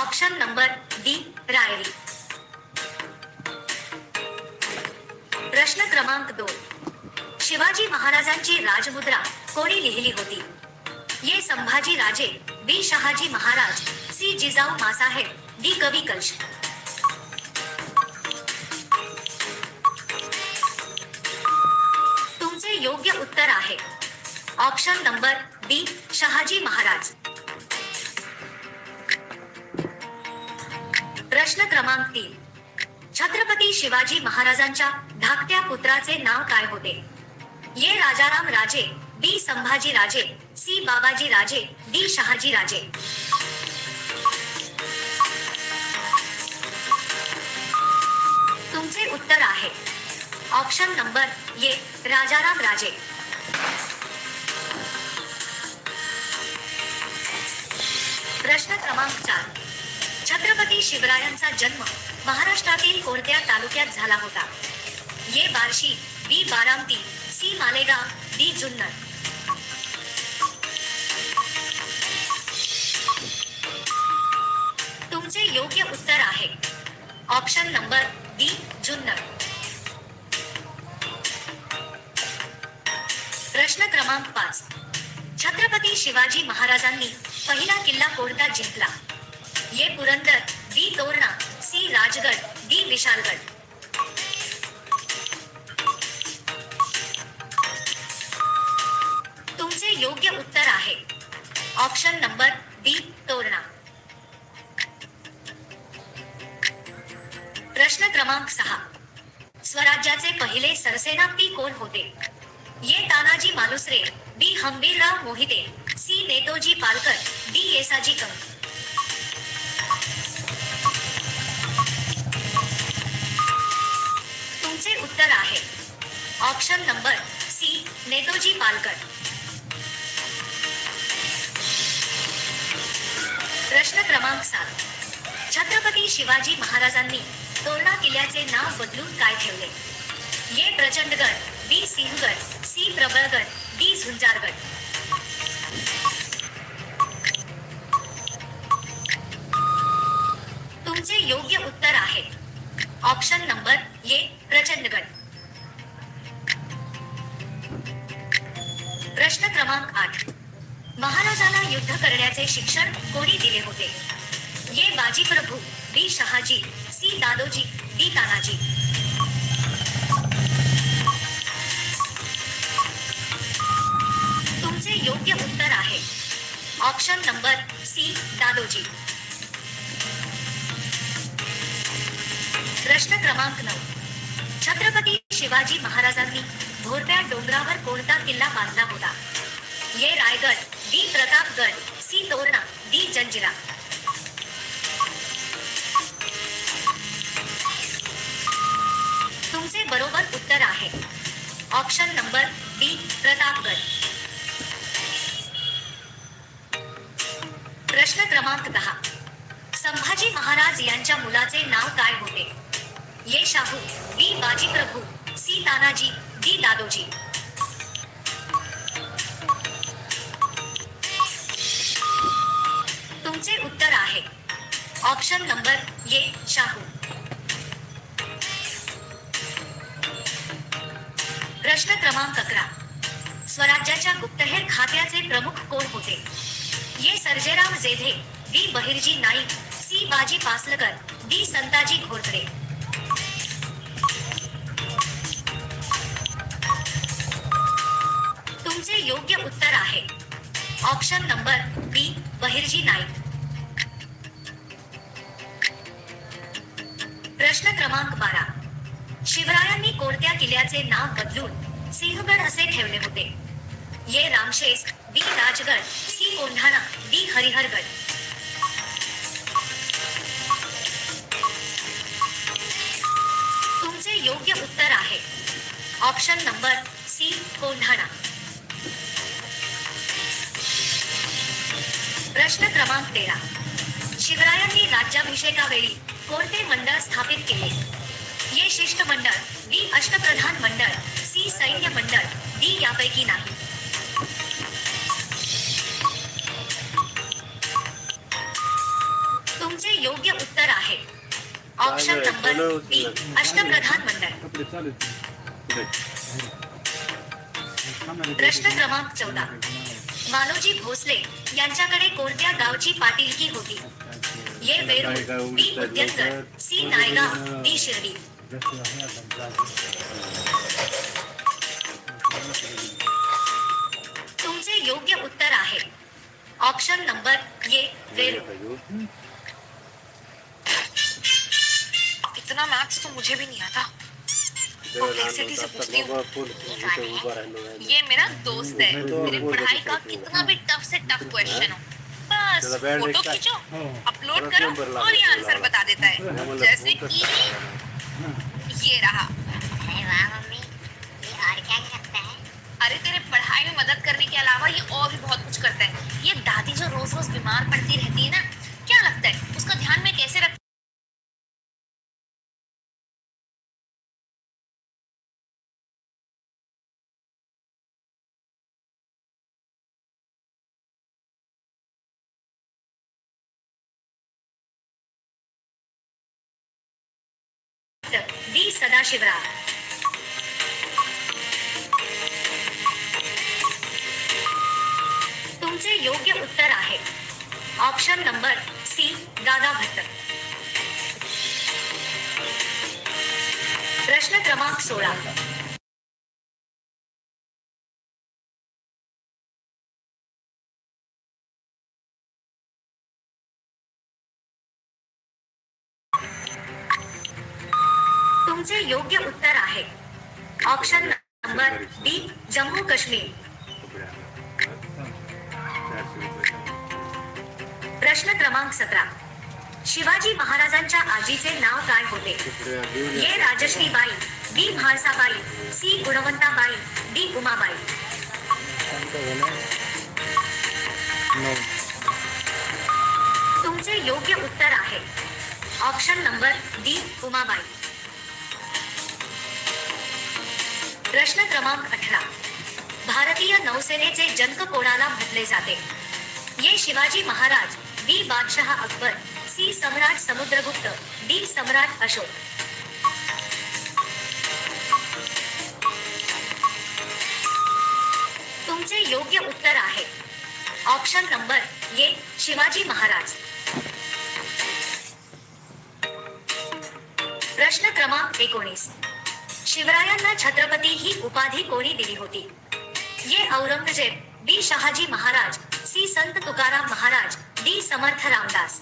Option number D Rairi. प्रश्न क्रमांक दोन. शिवाजी महाराजांची राजमुद्रा कोणी लिहिली होती? A Sambhaji Raje B. Shahaji Maharaj C. Jijau Masaheb D. Kavi Kalash. तुमचे योग्य उत्तर आहे. Option number B Shahaji Maharaj. प्रश्न क्रमांक तीन. छत्रपती शिवाजी महाराजांच्या धाकट्या पुत्राचे नाव काय होते? ये राजाराम राजे, बी. संभाजी राजे, सी. बाबाजी राजे, डी. शहाजी राजे. तुमचे उत्तर आहे. ऑप्शन नंबर ये राजाराम राजे. प्रश्न क्रमांक चार. छत्रपती शिवरायांचा जन्म महाराष्ट्रातील कोणत्या तालुक्यात झाला होता? A Barshi B Baramati C Malegaon D Junnar. तुमचे योग्य उत्तर आहे. Option number D Junnar. प्रश्न क्रमांक पाच. छत्रपती शिवाजी महाराजांनी पहिला किल्ला कोणता जिंकला? A Purandar B Torna C Rajgad D Vishalgad तुमचे योग्य उत्तर आहे। ऑप्शन नंबर बी तोरणा प्रश्न क्रमांक सहा। स्वराज्याचे पहिले सरसेनापती कोण होते? A Tanaji Malusare B Hambirrao Mohite, C Netoji Palkar, D Yesaji Kank उत्तर आहे. Option number C Netoji Palkar प्रश्न क्रमांक सात. छत्रपती शिवाजी महाराजांनी तोरणा किल्ल्याचे नाव बदलून काय ठेवले? A Prachandgad B. Sinhagad C. Prabalgad D. Zunjargad. तुमचे योग्य उत्तर आहे. ऑप्शन नंबर ये प्रचंडगड प्रश्न क्रमांक आठ. महाराजाला युद्ध करण्याचे शिक्षण कोणी दिले होते? A Baji Prabhu B. Shahaji C. Dadoji D. Tanaji. तुमचे योग्य उत्तर आहे. Option number C. दादोजी. प्रश्न क्रमांक नऊ. छत्रपती शिवाजी महाराजांनी भोरप्या डोंगरावर कोणता किल्ला बांधला होता? A Raigad D Pratapgad C Torna D Janjira. तुमचे बरोबर उत्तर आहे. Option number B Pratapgad. प्रश्न क्रमांक दहा. संभाजी महाराज यांच्या मुलाचे नाव काय होते? A Shahu B Baji Prabhu C Tanaji D Dadoji. तुमचे उत्तर आहे. ऑप्शन नंबर ये शाहू. प्रश्न क्रमांक अकरा. स्वराज्याच्या गुप्तहेर खात्याचे प्रमुख कोण होते? A Sarjerao Jedhe B Bahirji Naik C Baji Pasalkar D Santaji Ghorpade योग्य उत्तर आहे. Option number B Bahirji Naik. प्रश्न क्रमांक बारा. शिवरायांनी कोणत्या किल्ल्याचे नाव बदलून सिंहगड असे ठेवले होते? A Ramshesh B. Rajgad C. Kondhana D. Harihargad. तुमचे योग्य उत्तर आहे. Option number C Kondhana. प्रश्न क्रमांक तेरा. शिवरायांनी राज्याभिषेकावेळी कोणते मंडळ स्थापित केले? ये शिष्टमंडळ बी अष्टप्रधान मंडळ सी सैन्य मंडळ डी यापैकी नाही. तुमचे ऑप्शन नंबर बी अष्टप्रधान मंडळ. प्रश्न क्रमांक चौदा. मालोजी भोसले यांच्याकडे कोणत्या गावची पाटीलकी होती? A Verul B Udyanagar C Naigaon D Shirdi. तुमचे योग्य उत्तर आहे. ऑप्शन नंबर ये वेरूळ. इतना मैथ्स तो मुझे भी नहीं आता। कॉम्प्लेक्सिटी से पूछती हूँ। ये मेरा दोस्त है। मेरी पढ़ाई का कितना भी टफ से टफ क्वेश्चन हो। बस फ़ोटो खींचो अपलोड करो और ये आंसर बता देता है। जैसे कि ये रहा। अरे वाह मम्मी। ये और क्या करता है? अरे तेरे पढ़ाई में मदद करने के अलावा ये और भी बहुत कुछ करता है। ये दादी जो रोज रोज बीमार पड़ती रहती है ना क्या लगता है? उसका ध्यान में कैसे रख डी सदाशिवराव तुमचे योग्य उत्तर आहे. ऑप्शन नंबर सी दादा भट्ट. प्रश्न क्रमांक सोळा. योग्य उत्तर आहे. Option number B Jammu Kashmir. प्रश्न क्रमांक सतरा. शिवाजी महाराजांच्या आजीचे नाव काय होते? A. Rajashreebai B. Mhalsabai C. Gunwantabai D. Umabai. तुमचे योग्य उत्तर आहे. Option number D Umabai. प्रश्न क्रमांक अठरा. भारतीय नौसेनेचे जनक कोणाला म्हटले जाते? ये शिवाजी महाराज बी. बादशहा अकबर सी. सम्राट समुद्रगुप्त डी. सम्राट अशोक. तुमचे योग्य उत्तर आहे. ऑप्शन नंबर ये शिवाजी महाराज. प्रश्न क्रमांक एकोणीस. शिवरायांना छत्रपती ही उपाधी कोणी दिली होती. A Aurangzeb B Shahaji Maharaj C Sant Tukaram Maharaj D Samarth Ramdas.